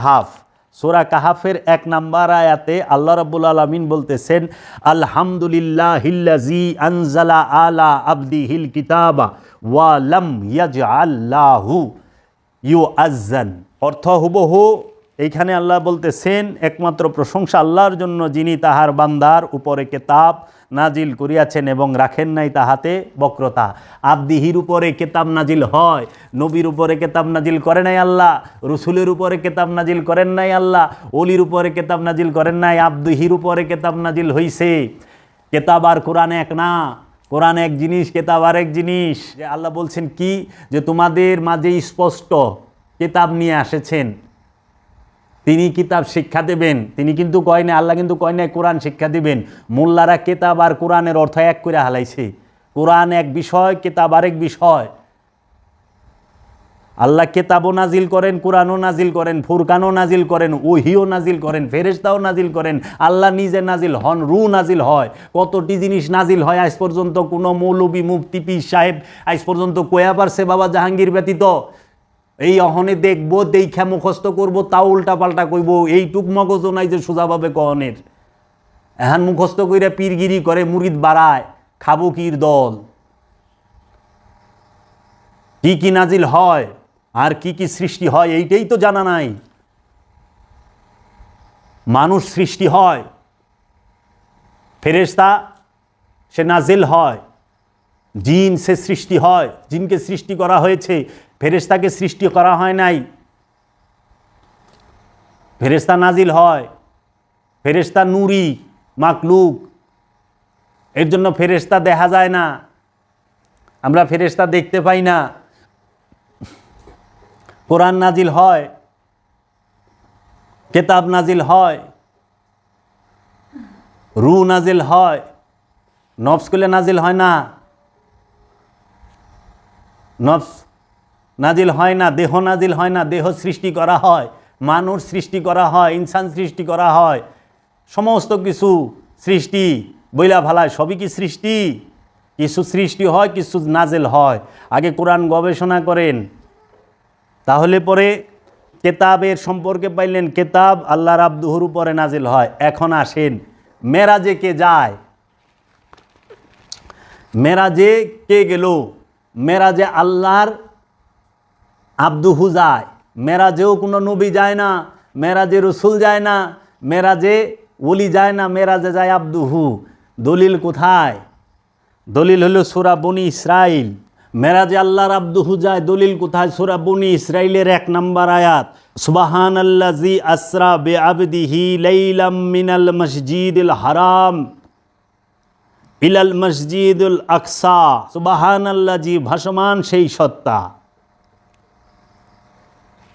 Half সোরা কাহাফের এক নাম্বার আয়াতে আল্লাহ রাবুল আলমিন বলতেছেন আলহামদুলিল্লাহ হিল্লাজি আনজালা আলা আবদি হিল কিতাবা ওয়ালাম ইয়াজ আল্লাহু ইউ আজ্জান অর্থ হুবহু এইখানে আল্লাহ বলতেছেন, একমাত্র প্রশংসা আল্লাহর জন্য যিনি তাহার বান্দার উপরে কেতাব নাজিল করিয়াছেন এবং রাখেন নাই তাহাতে বক্রতা। আবদিহির উপরে কেতাব নাজিল হয়, নবীর উপরে কেতাব নাজিল করে নাই আল্লাহ, রসুলের উপরে কেতাব নাজিল করেন নাই আল্লাহ, অলির উপরে কেতাব নাজিল করেন নাই, আবদিহির উপরে কেতাব নাজিল হইছে। কেতাব আর কোরআন এক না, কোরআন এক জিনিস, কেতাব আর এক জিনিস আল্লাহ বলছেন কি? যে তোমাদের মাঝে স্পষ্ট কেতাব নিয়ে আসেছেন। তিনি কিতাব শিক্ষা দেবেন। তিনি কিন্তু কয় না আল্লাহ কিন্তু কয় না কোরআন শিক্ষা দিবেন। মোল্লারা কেতাব আর কোরআনের অর্থ এক করে হালাইছে। কোরআন এক বিষয়, কেতাব আরেক বিষয়। আল্লাহ কেতাবও নাজিল করেন, কোরআনও নাজিল করেন, ফুরকানও নাজিল করেন, ওহিও নাজিল করেন, ফেরেশতাও নাজিল করেন। আল্লাহ নিজে নাজিল হন, রু নাজিল হয়। কতটি জিনিস নাজিল হয় আজ পর্যন্ত কোনো মৌলবী মুফতি পীর সাহেব আজ পর্যন্ত কয়া পারছে বাবা জাহাঙ্গীর ব্যতীত? এই অহনে দেখব, দেখা মুখস্থ করব, তা উল্টা পাল্টা কইব, এইটুক মগজ নাই যে সোজাভাবে কহনের। এহান মুখস্থ কইরা পীরগিরি করে, মুরিদ বাড়ায়, খাব কির দল? কি কি নাজিল হয়, আর কি কি সৃষ্টি হয়, এইটাই তো জানা নাই। মানুষ সৃষ্টি হয়, ফেরেশতা সে নাজিল হয়। জিন সে সৃষ্টি হয়, জিনকে সৃষ্টি করা হয়েছে, ফেরেশতাকে সৃষ্টি করা হয় নাই। ফেরেশতা নাজিল হয়, ফেরেশতা নুরি, মাকলুক। এর জন্য ফেরেশতা দেখা যায় না। আমরা ফেরেশতা দেখতে পাই না। কোরআন নাজিল হয়, কেতাব নাজিল হয় রু নাজিল হয় নফসকুলে নাজিল হয় না। নফস নাজিল হয় না, দেহ নাজিল হয় না, দেহ সৃষ্টি করা হয়, মানুষ সৃষ্টি করা হয়, ইনসান সৃষ্টি করা হয়, সমস্ত কিছু সৃষ্টি, বইলা ভালায় সবই কি সৃষ্টি? কিছু সৃষ্টি হয়, কিছু নাজেল হয়। আগে কোরআন গবেষণা করেন। তাহলে পরে কেতাবের সম্পর্কে পাইলেন, কেতাব আল্লাহর আব্দুহুর উপরে নাজিল হয়। এখন আসেন, মেরাজে কে যায়? মেরাজে কে গেল? মেরাজে আল্লাহর আব্দুহু যায়, মেরাজেও কোনো নবী যায় না, মেরাজে রসুল যায় না, মেরাজে ওলি যায় না, মেরাজে যায় আব্দুহু দলিল কোথায়? দলিল হলো সুরা বনি ইসরাইল মেরাজে আল্লাহর আব্দুহু যায়, দলিল কোথায়? সুরা বনি ইসরাইলের এক নম্বর আয়াত। সুবাহান আল্লাজি আসরা বে আবদিহি লাইলাম মিনাল মসজিদুল হারাম। ইলাল মসজিদুল আকসা সুবাহান ভাসমান সেই সত্তা।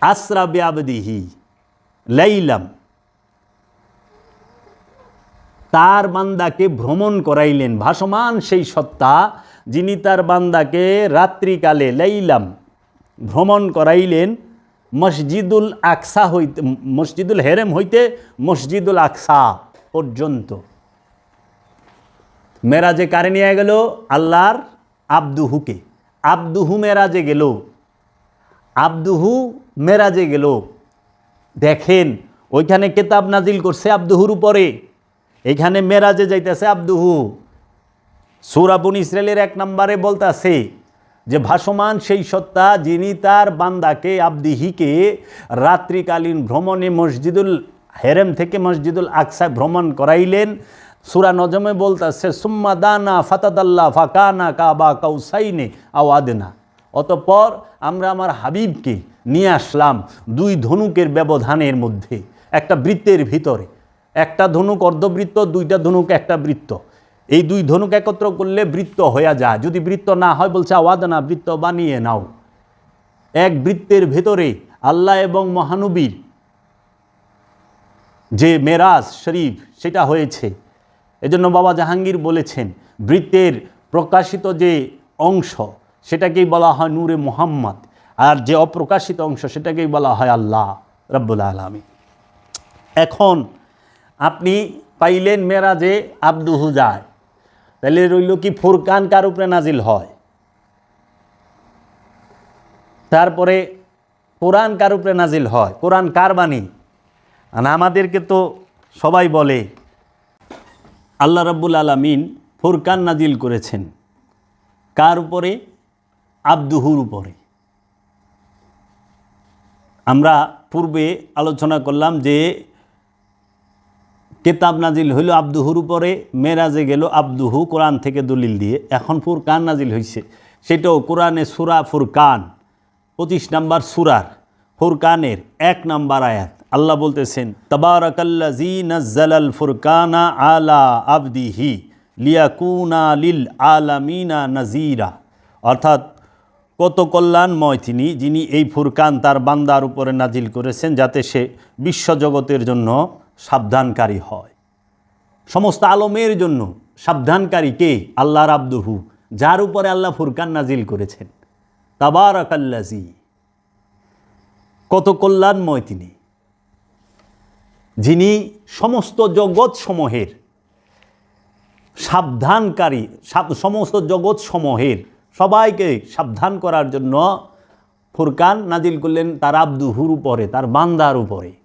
আসরা বে আবদিহি লাইলাম। তার বান্দাকে ভ্রমণ করাইলেন, ভাসমান সেই সত্তা, যিনি তার বান্দাকে রাত্রিকালে লাইলাম ভ্রমণ করাইলেন, মসজিদুল আকসা হইতে, মসজিদুল হেরেম হইতে মসজিদুল আকসা পর্যন্ত। মেরাজে কারে নিয়ে গেল? আল্লাহর আব্দুহুকে। আব্দুহু মেরাজে গেল। আব্দুহু মেরাজে গেল। দেখেন, ওইখানে কেতাব নাজিল করছে আব্দুহুর উপরে। এখানে মেরাজে যাইতেছে আব্দুহু। সুরাবুন ইসরায়েলের এক নম্বরে বলতাছে যে, ভাসমান সেই সত্তা যিনি তার বান্দাকে, আব্দিহিকে রাত্রিকালীন ভ্রমণে মসজিদুল হেরেম থেকে মসজিদুল আকসা ভ্রমণ করাইলেন। সুরা নজমে বলতাছে, সুম্মা দানা ফাতাদাল্লা ফাকানা কাবা কাউসাইনে আওয়াদনা অতপর আমরা আমার হাবিবকে নিয়ে আসলাম দুই ধনুকের ব্যবধানের মধ্যে, একটা বৃত্তের ভিতরে। একটা ধনুক অর্ধবৃত্ত, দুইটা ধনুক একটা বৃত্ত। এই দুই ধনুক একত্র করলে বৃত্ত হয়ে যায়। যদি বৃত্ত না হয়, বলছে আওয়াদ না বৃত্ত বানিয়ে নাও। এক বৃত্তের ভেতরে আল্লাহ এবং মহানবীর যে মেরাজ শরীফ, সেটা হয়েছে। এজন্য বাবা জাহাঙ্গীর বলেছেন, বৃত্তের প্রকাশিত যে অংশ, সেটাকেই বলা হয় নূরে মোহাম্মদ। আর যে অপ্রকাশিত অংশ, সেটাকেই বলা হয় আল্লাহ রব্বুল আলমী এখন আপনি পাইলেন মেরাজে আব্দুহু যায় তাহলে রইল কি ফুরকান কার উপরে নাজিল হয়? তারপরে কোরআন কার উপরে নাজিল হয়? কোরআন কার বাণী? আমাদেরকে তো সবাই বলে আল্লাহ রাব্বুল আলামিন ফুরকান নাজিল করেছেন। কার উপরে? আব্দুহুর উপরে। আমরা পূর্বে আলোচনা করলাম যে কেতাব নাজিল হইল আব্দুহুর উপরে, মেরাজে গেল আব্দুহু কোরআন থেকে দলিল দিয়ে। এখন ফুরকান নাজিল হয়েছে সেটাও কোরআনে সুরা ফুরকান, পঁচিশ নাম্বার সুরার ফুরকানের এক নাম্বার আয়াত। আল্লাহ বলতেছেন তবারকাল্লাজি নজ্জালাল ফুরকানা আলা আবদিহি লিয়াকুনা লিল আলামিনা নাজিরা অর্থাৎ, কত কল্যাণময় তিনি, যিনি এই ফুরকান তার বান্দার উপরে নাজিল করেছেন যাতে সে বিশ্বজগতের জন্য সাবধানকারী হয়। সমস্ত আলমের জন্য সাবধানকারী কে? আল্লাহর আব্দুহু, যার উপরে আল্লাহ ফুরকান নাজিল করেছেন। তাবারাকাল্লাজি কত কল্যাণময় তিনি। যিনি সমস্ত জগৎ সমূহের সাবধানকারী, সাব- সমস্ত জগৎ সমূহের সবাইকে সাবধান করার জন্য ফুরকান নাজিল করলেন তার আব্দুহুর উপরে, তার বান্দার উপরে।